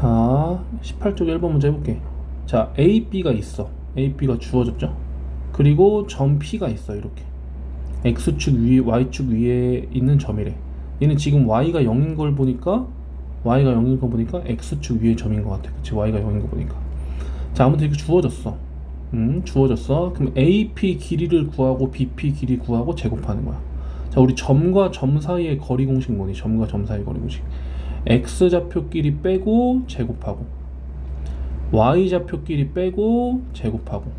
자, 18쪽 1번 문제 해볼게. 자, A, B가 있어. A, B가 주어졌죠? 그리고 점 P가 있어, 이렇게. X축 위, Y축 위에 있는 점이래. 얘는 지금 Y가 0인 걸 보니까, Y가 0인 거 보니까 X축 위에 점인 것 같아. 그치? Y가 0인 거 보니까. 자, 아무튼 이렇게 주어졌어. 음, 주어졌어. 그럼 AP 길이를 구하고 BP 길이 구하고 제곱하는 거야. 자, 우리 점과 점 사이의 거리 공식 뭐니? 점과 점 사이의 거리 공식. X 좌표끼리 빼고 제곱하고 y 좌표끼리 빼고 제곱하고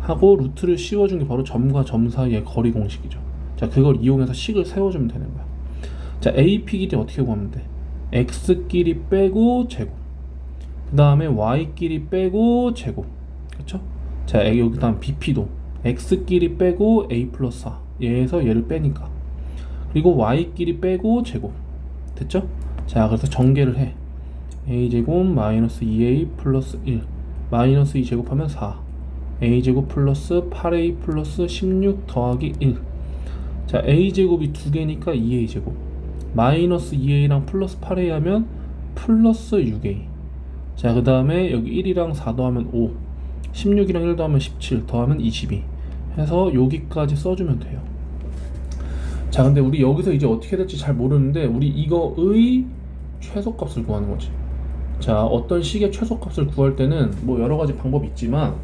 하고 루트를 씌워준 게 바로 점과 점 사이의 거리 공식이죠. 자, 그걸 이용해서 식을 세워주면 되는 거야. 자, AP 길이 어떻게 구하면 돼? x끼리 빼고 제곱. 그 다음에 y끼리 빼고 제곱. 그렇죠? 자, 여기 다음 BP도 x끼리 빼고 a 플러스 4. 얘에서 얘를 빼니까. 그리고 y끼리 빼고 제곱. 됐죠? 자, 그래서 전개를 해. a제곱 마이너스 2a 플러스 1 마이너스 2 제곱하면 4 a제곱 플러스 8a 플러스 16 더하기 1 자, a제곱이 두 개니까 2a 제곱. 마이너스 2a랑 플러스 8a 하면 플러스 6a 자, 그 다음에 여기 1이랑 4 더하면 5 16이랑 1 더하면 17 더하면 22 해서 여기까지 써주면 돼요. 자 근데 우리 여기서 이제 어떻게 될지 잘 모르는데 우리 이거의 최소값을 구하는 거지. 자 어떤 식의 최소값을 구할 때는 뭐 여러 가지 방법이 있지만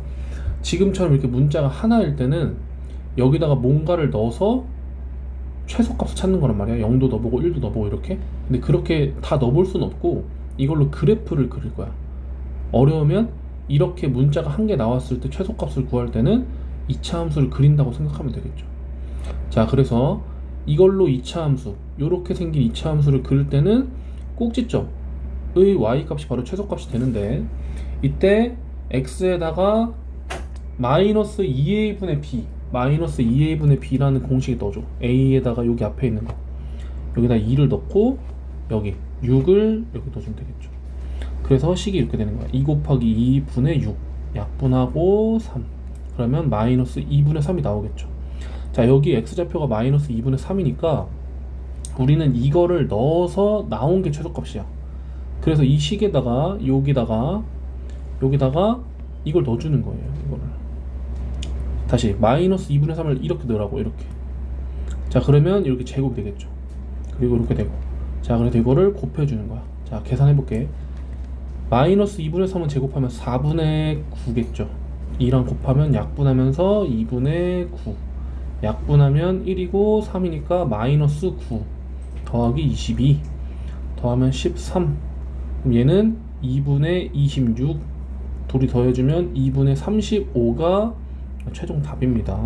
지금처럼 이렇게 문자가 하나일 때는 여기다가 뭔가를 넣어서 최소값을 찾는 거란 말이야. 0도 넣어보고 1도 넣어보고 이렇게. 근데 그렇게 다 넣어볼 수는 없고 이걸로 그래프를 그릴 거야. 어려우면 이렇게 문자가 한 개 나왔을 때 최소값을 구할 때는 2차 함수를 그린다고 생각하면 되겠죠. 자 그래서 이걸로 2차 함수 이렇게 생긴 2차 함수를 그릴 때는 꼭지점의 y 값이 바로 최소값이 되는데 이때 x에다가 마이너스 2a분의 b 마이너스 2a분의 b라는 공식을 넣어줘. a에다가 여기 앞에 있는 거. 여기다 2를 넣고 여기 6을 여기 넣어주면 되겠죠. 그래서 식이 이렇게 되는 거야. 2 곱하기 2분의 6 약분하고 3 그러면 마이너스 2분의 3이 나오겠죠. 자 여기 x좌표가 마이너스 2분의 3이니까 우리는 이거를 넣어서 나온 게 최소값이야. 그래서 이 식에다가 여기다가 여기다가 이걸 넣어주는 거예요 이거를. 다시 마이너스 2분의 3을 이렇게 넣으라고 이렇게. 자 그러면 이렇게 제곱이 되겠죠. 그리고 이렇게 되고. 자 그래서 이거를 곱해주는 거야. 자 계산해 볼게. 마이너스 2분의 3은 제곱하면 4분의 9겠죠. 2랑 곱하면 약분하면서 2분의 9 약분하면 1이고 3이니까 마이너스 9 더하기 22 더하면 13 그럼 얘는 2분의 26 둘이 더해주면 2분의 35가 최종 답입니다